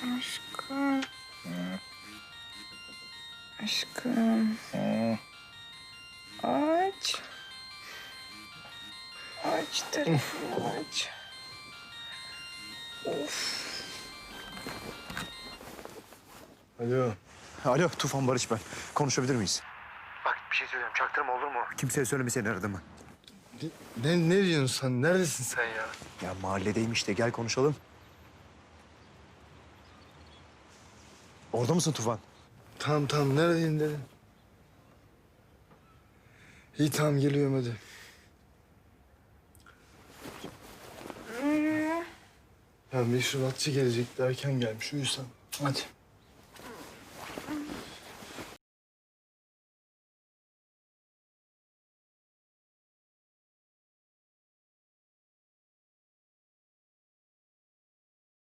Aşkım. Aşkım. Aç. Aç telefonu aç. Alo. Alo Tufan Barış ben. Konuşabilir miyiz? Bak bir şey söyleyeyim. Çaktırma olur mu? Kimseye söyleme seni aradığımı. Ne, ne diyorsun sen? Neredesin sen ya? Ya mahalledeyim işte. Gel konuşalım. Orada mısın Tufan? Tamam tamam neredeyim dedim. İyi tamam geliyorum hadi. Ya meşrubatçı gelecekti erken gelmiş uyusan. Hadi.